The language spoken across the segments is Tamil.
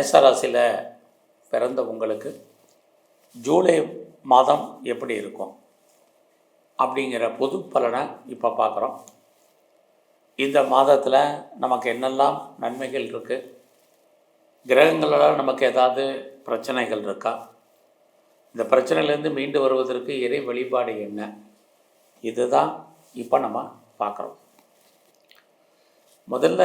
மேசராசியில் பிறந்த உங்களுக்கு ஜூலை மாதம் எப்படி இருக்கும் அப்படிங்கிற பொது பலனை இப்போ பார்க்குறோம். இந்த மாதத்தில் நமக்கு என்னெல்லாம் நன்மைகள் இருக்குது கிரகங்களால் நமக்கு ஏதாவது பிரச்சனைகள் இருக்கா? இந்த பிரச்சனையிலேருந்து மீண்டு வருவதற்கு இறை வழிபாடு என்ன? இதுதான் இப்போ நம்ம பார்க்குறோம். முதல்ல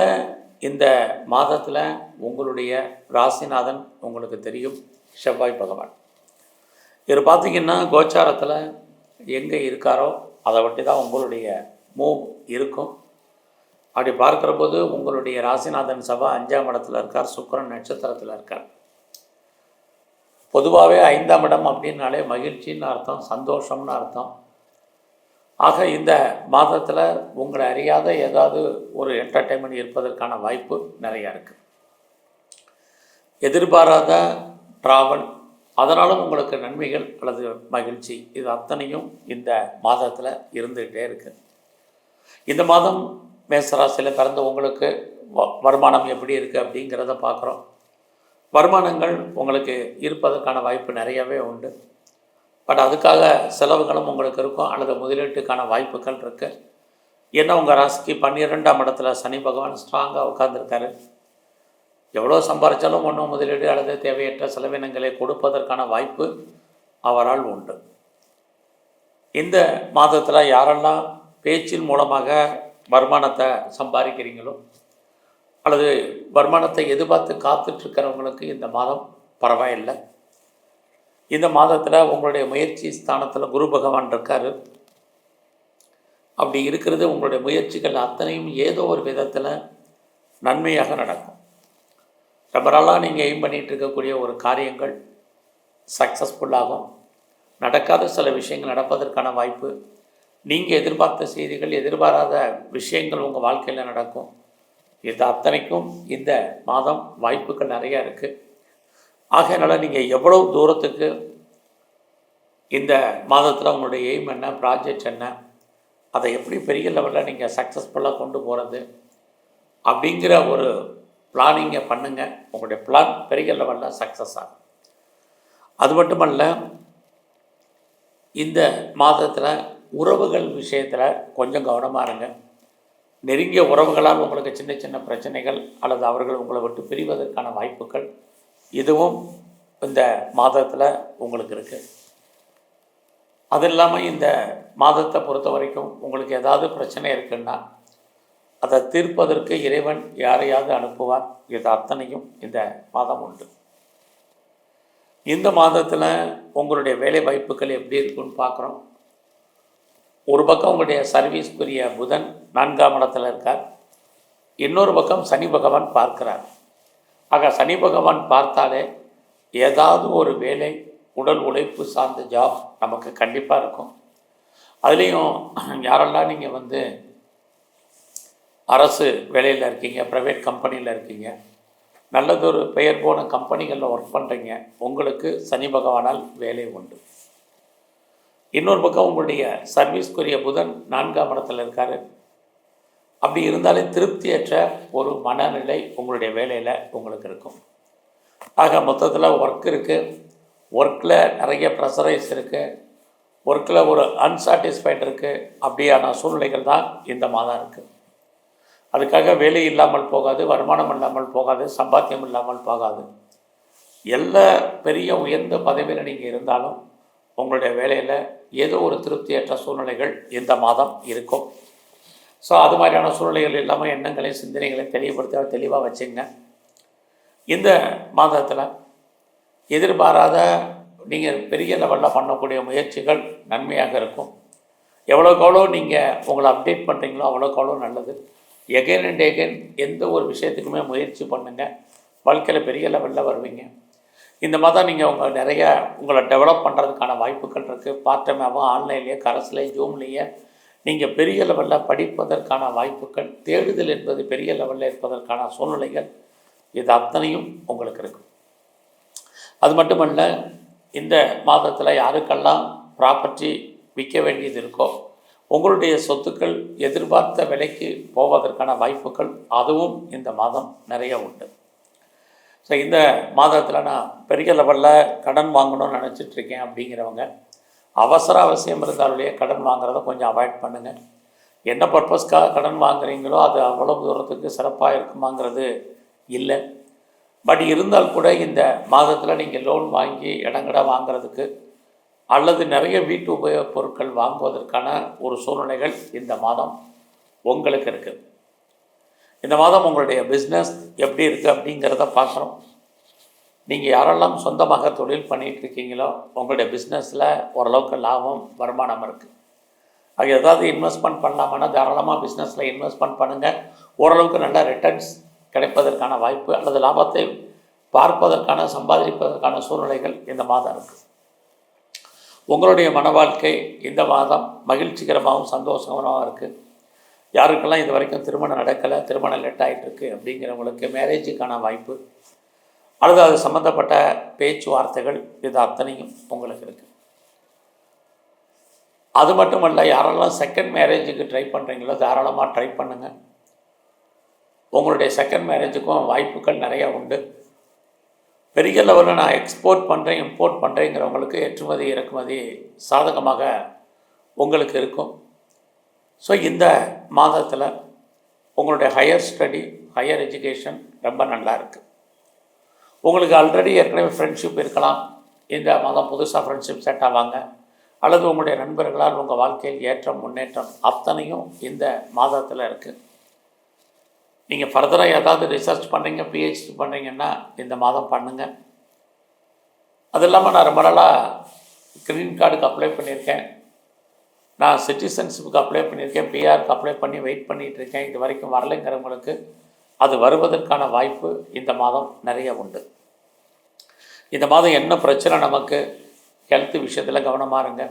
இந்த மாதத்தில் உங்களுடைய ராசிநாதன் உங்களுக்கு தெரியும் செவ்வாய் பகவான். இது பார்த்தீங்கன்னா கோச்சாரத்தில் எங்கே இருக்காரோ அதை ஒட்டி தான் உங்களுடைய மூவ் இருக்கும். அப்படி பார்க்குற போது உங்களுடைய ராசிநாதன் சபா அஞ்சாம் இடத்துல இருக்கார் சுக்கிரன் நட்சத்திரத்தில் இருக்கார். பொதுவாகவே ஐந்தாம் இடம் அப்படின்னாலே மகிழ்ச்சின்னு அர்த்தம் சந்தோஷம்னு அர்த்தம். ஆக இந்த மாதத்தில் உங்களை அறியாத ஏதாவது ஒரு என்டர்டெயின்மெண்ட் இருப்பதற்கான வாய்ப்பு நிறையா இருக்குது எதிர்பாராத ட்ராவல் அதனாலும் உங்களுக்கு நன்மைகள் அல்லது மகிழ்ச்சி இது அத்தனையும் இந்த மாதத்தில் இருந்துகிட்டே இருக்குது இந்த மாதம் மேசராசியில் பிறந்த உங்களுக்கு வ- வருமானம் எப்படி இருக்குது அப்படிங்கிறத பார்க்குறோம் வருமானங்கள் உங்களுக்கு இருப்பதற்கான வாய்ப்பு நிறையவே உண்டு. பட் அதுக்காக செலவுகளும் உங்களுக்கு இருக்கும். அல்லது முதலீட்டுக்கான வாய்ப்புகள் இருக்குது ஏன்னா உங்கள் ராசிக்கு பன்னிரெண்டாம் இடத்துல சனி பகவான் ஸ்ட்ராங்காக உட்காந்துருக்காரு எவ்வளோ சம்பாதிச்சாலும் ஒன்றும் முதலீடு அல்லது தேவையற்ற செலவினங்களை கொடுப்பதற்கான வாய்ப்பு அவரால் உண்டு. இந்த மாதத்தில் யாரெல்லாம் பேச்சின் மூலமாக வருமானத்தை சம்பாதிக்கிறீங்களோ அல்லது வருமானத்தை எதிர்பார்த்து காத்துட்ருக்கிறவங்களுக்கு இந்த மாதம் பரவாயில்லை. இந்த மாதத்தில் உங்களுடைய முயற்சி ஸ்தானத்தில் குரு பகவான் இருக்கார். அப்படி இருக்கிறது உங்களுடைய முயற்சிகள் அத்தனையும் ஏதோ ஒரு விதத்தில் நன்மையாக நடக்கும். ரொம்ப நாளாக நீங்கள் எய்ம் பண்ணிகிட்டு இருக்கக்கூடிய ஒரு காரியங்கள் சக்ஸஸ்ஃபுல்லாகும் நடக்காத சில விஷயங்கள் நடப்பதற்கான வாய்ப்பு. நீங்கள் எதிர்பார்த்த செய்திகள் எதிர்பாராத விஷயங்கள் உங்கள் வாழ்க்கையில் நடக்கும். இது அத்தனைக்கும் இந்த மாதம் வாய்ப்புகள் நிறையா இருக்குது ஆகையினால நீங்கள் எவ்வளவு தூரத்துக்கு இந்த மாதத்தில் உங்களுடைய எய்ம் என்ன ப்ராஜெக்ட் என்ன அதை எப்படி பெரிய லெவலில் நீங்கள் சக்ஸஸ்ஃபுல்லாக கொண்டு போகிறது அப்படிங்கிற ஒரு பிளானிங்கை பண்ணுங்கள் உங்களுடைய பிளான் பெரிய லெவலில் சக்ஸஸ் ஆகும். அது மட்டுமல்ல இந்த மாதத்தில் உறவுகள் விஷயத்தில் கொஞ்சம் கவனமாக இருங்க. நெருங்கிய உறவுகளால் உங்களுக்கு சின்ன சின்ன பிரச்சனைகள் அல்லது அவர்கள் உங்களை விட்டு பிரிவதற்கான வாய்ப்புகள் இதுவும் இந்த மாதத்தில் உங்களுக்கு இருக்குது அது இல்லாமல் இந்த மாதத்தை பொறுத்த வரைக்கும் உங்களுக்கு ஏதாவது பிரச்சனை இருக்குன்னா அதை தீர்ப்பதற்கு இறைவன் யாரையாவது அனுப்புவார். இது அத்தனையும் இந்த மாதம் உண்டு. இந்த மாதத்தில் உங்களுடைய வேலை வாய்ப்புகள் எப்படி இருக்குன்னு பார்க்குறோம் ஒரு பக்கம் உங்களுடைய சர்வீஸ்க்குரிய புதன் நான்காம் இடத்துல இருக்கார். இன்னொரு பக்கம் சனி பகவான் பார்க்கிறார். ஆக சனி பகவான் பார்த்தாலே ஏதாவது ஒரு வேலை உடல் உழைப்பு சார்ந்த ஜாப் நமக்கு கண்டிப்பாக இருக்கும். அதுலேயும் யாரெல்லாம் நீங்கள் வந்து அரசு வேலையில் இருக்கீங்க ப்ரைவேட் கம்பெனியில் இருக்கீங்க நல்லதொரு பெயர் போன கம்பெனிகளில் ஒர்க் பண்ணுறீங்க உங்களுக்கு சனி பகவானால் வேலை உண்டு. இன்னொரு பக்கம் உங்களுடைய சர்வீஸ்க்குரிய புதன் நான்காம் இடத்துல இருக்கார். அப்படி இருந்தாலே திருப்தியற்ற ஒரு மனநிலை உங்களுடைய வேலையில் உங்களுக்கு இருக்கும். ஆக மொத்தத்தில் ஒர்க் இருக்குது ஒர்க்கில் நிறைய ப்ரெஷரைஸ் இருக்குது ஒர்க்கில் ஒரு அன்சாட்டிஸ்ஃபைட் இருக்குது அப்படியான சூழ்நிலைகள் தான் இந்த மாதம் இருக்குது அதுக்காக வேலை இல்லாமல் போகாது வருமானம் இல்லாமல் போகாது சம்பாத்தியம் இல்லாமல் போகாது. எல்லா பெரிய உயர்ந்த பதவியில் நீங்கள் இருந்தாலும் உங்களுடைய வேலையில் ஏதோ ஒரு திருப்தியற்ற சூழ்நிலைகள் இந்த மாதம் இருக்கும். ஸோ அது மாதிரியான சூழ்நிலைகள் இல்லாமல் எண்ணங்களையும் சிந்தனைகளையும் தெளிவுபடுத்த தெளிவாக வச்சுங்க. இந்த மாதத்தில் எதிர்பாராத நீங்கள் பெரிய லெவலில் பண்ணக்கூடிய முயற்சிகள் நன்மையாக இருக்கும். எவ்வளோக்கு எவ்வளோ நீங்கள் உங்களை அப்டேட் பண்ணுறீங்களோ அவ்வளோக்கு அவ்வளோ நல்லது. எகைன் அண்ட் எகைன் எந்த ஒரு விஷயத்துக்குமே முயற்சி பண்ணுங்கள் வாழ்க்கையில் பெரிய லெவலில் வருவீங்க. இந்த மாதம் நீங்கள் உங்கள் நிறைய உங்களை டெவலப் பண்ணுறதுக்கான வாய்ப்புகள் இருக்குது பார்ட் டைமாகவும் ஆன்லைன்லேயே கரஸ்லேயே ஜூம்லேயே நீங்கள் பெரிய லெவலில் படிப்பதற்கான வாய்ப்புகள் தேடுதல் என்பது பெரிய லெவலில் இருப்பதற்கான சூழ்நிலைகள் இது அத்தனையும் உங்களுக்கு இருக்கும். அது மட்டுமல்ல இந்த மாதத்தில் யாருக்கெல்லாம் ப்ராப்பர்ட்டி விற்க வேண்டியது இருக்கோ உங்களுடைய சொத்துக்கள் எதிர்பார்த்த விலைக்கு போவதற்கான வாய்ப்புகள் அதுவும் இந்த மாதம் நிறைய உண்டு. ஸோ இந்த மாதத்தில் நான் பெரிய லெவலில் கடன் வாங்கணும்னு நினச்சிட்ருக்கேன் அப்படிங்கிறவங்க அவசர அவசியம் இருந்தாலுடைய கடன் வாங்குறத கொஞ்சம் அவாய்ட் பண்ணுங்கள் என்ன பர்பஸ்க்காக கடன் வாங்குறீங்களோ அது அவ்வளவு தூரத்துக்கு சிறப்பாக இருக்குமாங்கிறது இல்லை. பட் இருந்தால் கூட இந்த மாதத்தில் நீங்கள் லோன் வாங்கி இடங்கடை வாங்குறதுக்கு அல்லது நிறைய வீட்டு உபயோகப் பொருட்கள் வாங்குவதற்கான ஒரு சூழ்நிலைகள் இந்த மாதம் உங்களுக்கு இருக்குது இந்த மாதம் உங்களுடைய பிஸ்னஸ் எப்படி இருக்குது அப்படிங்கிறத பார்க்குறோம். நீங்கள் யாரெல்லாம் சொந்தமாக தொழில் பண்ணிகிட்டு இருக்கீங்களோ உங்களுடைய பிஸ்னஸில் ஓரளவுக்கு லாபம் வருமானம் இருக்குது அது ஏதாவது இன்வெஸ்ட்மெண்ட் பண்ணலாமான்னா தாராளமாக பிஸ்னஸில் இன்வெஸ்ட்மெண்ட் பண்ணுங்கள் ஓரளவுக்கு நல்ல ரிட்டர்ன்ஸ் கிடைப்பதற்கான வாய்ப்பு அல்லது லாபத்தை பார்ப்பதற்கான சம்பாதிப்பதற்கான சூழ்நிலைகள் இந்த மாதம் இருக்குது உங்களுடைய மன வாழ்க்கை இந்த மாதம் மகிழ்ச்சிகரமாகவும் சந்தோஷகரமாகவும் இருக்குது யாருக்கெல்லாம் இது வரைக்கும் திருமணம் நடக்கலை திருமணம் லெட் ஆகிட்டு இருக்கு அப்படிங்கிறவங்களுக்கு மேரேஜுக்கான வாய்ப்பு அல்லது அது சம்மந்தப்பட்ட பேச்சுவார்த்தைகள் இது அத்தனையும் உங்களுக்கு இருக்குது அது மட்டுமல்ல யாரெல்லாம் செகண்ட் மேரேஜுக்கு ட்ரை பண்ணுறீங்களோ தாராளமாக ட்ரை பண்ணுங்கள் உங்களுடைய செகண்ட் மேரேஜுக்கும் வாய்ப்புகள் நிறையா உண்டு. பெரிய லெவலில் நான் எக்ஸ்போர்ட் பண்ணுறேன் இம்போர்ட் பண்ணுறேங்கிறவங்களுக்கு ஏற்றுமதி இறக்குமதி சாதகமாக உங்களுக்கு இருக்கும். ஸோ இந்த மாதத்தில் உங்களுடைய ஹையர் ஸ்டடி ஹையர் எஜுகேஷன் ரொம்ப நல்லா இருக்குது உங்களுக்கு ஆல்ரெடி ஏற்கனவே ஃப்ரெண்ட்ஷிப் இருக்கலாம். இந்த மாதம் புதுசாக ஃப்ரெண்ட்ஷிப் செட் ஆவாங்க. அல்லது உங்களுடைய நண்பர்களால் உங்கள் வாழ்க்கையில் ஏற்றம் முன்னேற்றம் அத்தனையும் இந்த மாதத்தில் இருக்குது நீங்கள் ஃபர்தராக ஏதாவது ரிசர்ச் பண்ணுறீங்க பிஹெச்டி பண்ணுறீங்கன்னா இந்த மாதம் பண்ணுங்கள் அது இல்லாமல் நான் ரொம்ப நாளாக க்ரீன் கார்டுக்கு அப்ளை பண்ணியிருக்கேன். நான் சிட்டிசன்ஷிப்புக்கு அப்ளை பண்ணியிருக்கேன் பிஆருக்கு அப்ளை பண்ணி வெயிட் பண்ணிகிட்டு இருக்கேன். இது வரைக்கும் வரலைங்கிறவங்களுக்கு அது வருவதற்கான வாய்ப்பு இந்த மாதம் நிறைய உண்டு. இந்த மாதம் என்ன பிரச்சனை நமக்கு? ஹெல்த் விஷயத்தில் கவனமாக இருங்க.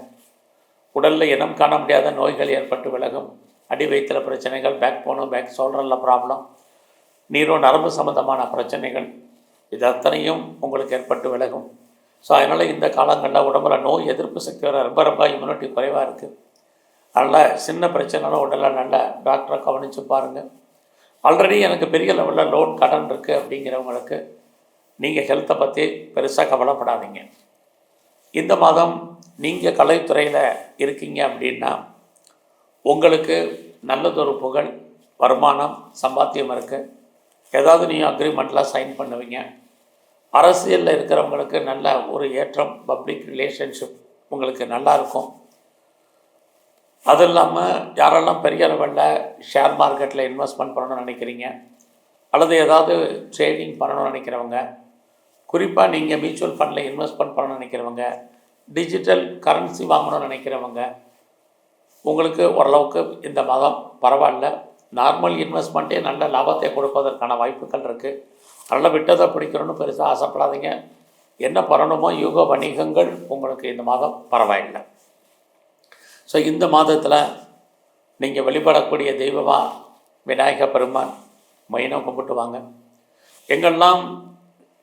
உடலில் இனம் காண முடியாத நோய்கள் ஏற்பட்டு விலகும். அடி வயிற்றுல பிரச்சனைகள் பேக் போனும் பேக் சோல்டரில் ப்ராப்ளம் நீரோ நரம்பு சம்மந்தமான பிரச்சனைகள் இது அத்தனையும் உங்களுக்கு ஏற்பட்டு விலகும். ஸோ அதனால் இந்த காலங்களில் உடம்புல நோய் எதிர்ப்பு சக்தி வர ரொம்ப ரொம்ப இம்யூனிட்டி குறைவாக இருக்குது அதனால் சின்ன பிரச்சனைலாம் உடலில் நல்ல டாக்டரை கவனித்து பாருங்கள் ஆல்ரெடி எனக்கு பெரிய லெவலில் லோன் கடன் இருக்குது அப்படிங்கிறவங்களுக்கு நீங்கள் ஹெல்த்தை பற்றி பெருசாக கவலைப்படாதீங்க. இந்த மாதம் நீங்கள் கலைத்துறையில் இருக்கீங்க அப்படின்னா உங்களுக்கு நல்லதொரு புகழ் வருமானம் சம்பாத்தியம் இருக்குது ஏதாவது நீங்கள் அக்ரிமெண்ட்லாம் சைன் பண்ணுவீங்க. அரசியலில் இருக்கிறவங்களுக்கு நல்ல ஒரு ஏற்றம் பப்ளிக் ரிலேஷன்ஷிப் உங்களுக்கு நல்லா இருக்கும். அது இல்லாமல் யாரெல்லாம் பெரிய லெவலில் ஷேர் மார்க்கெட்டில் இன்வெஸ்ட்மெண்ட் பண்ணணும்னு நினைக்கிறீங்க? அல்லது ஏதாவது ட்ரேடிங் பண்ணணும்னு நினைக்கிறவங்க குறிப்பாக நீங்கள் மியூச்சுவல் ஃபண்டில் இன்வெஸ்ட்மெண்ட் பண்ணணும்னு நினைக்கிறவங்க டிஜிட்டல் கரன்சி வாங்கணும்னு நினைக்கிறவங்க உங்களுக்கு ஓரளவுக்கு இந்த மாதம் பரவாயில்ல. நார்மல் இன்வெஸ்ட்மெண்ட்டே நல்ல லாபத்தை கொடுப்பதற்கான வாய்ப்புகள் இருக்குது அதனால் விட்டதை பிடிக்கணும்னு பெருசாக ஆசைப்படாதீங்க. என்ன பண்ணணுமோ யூக வணிகங்கள் உங்களுக்கு இந்த மாதம் பரவாயில்லை. ஸோ இந்த மாதத்தில் நீங்கள் வழிபடக்கூடிய தெய்வமாக விநாயக பெருமான் மைனம் கும்பிட்டு வாங்க. எங்கெல்லாம்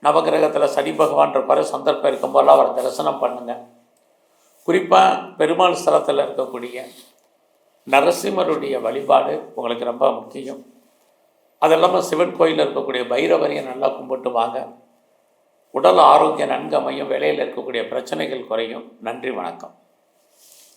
நவகிரகத்தில் சனி பகவான் இருப்பார் சந்தர்ப்பம் இருக்கும்போதெல்லாம் அவரை தரிசனம் பண்ணுங்கள் குறிப்பாக பெருமாள் ஸ்தலத்தில் இருக்கக்கூடிய நரசிம்மருடைய வழிபாடு உங்களுக்கு ரொம்ப முக்கியம். அது இல்லாமல் சிவன் கோயிலில் இருக்கக்கூடிய பைரவரையும் நல்லா கும்பிட்டு வாங்க. உடல் ஆரோக்கியம் நன்கு அமையும் வேலையில் இருக்கக்கூடிய பிரச்சனைகள் குறையும். நன்றி வணக்கம்.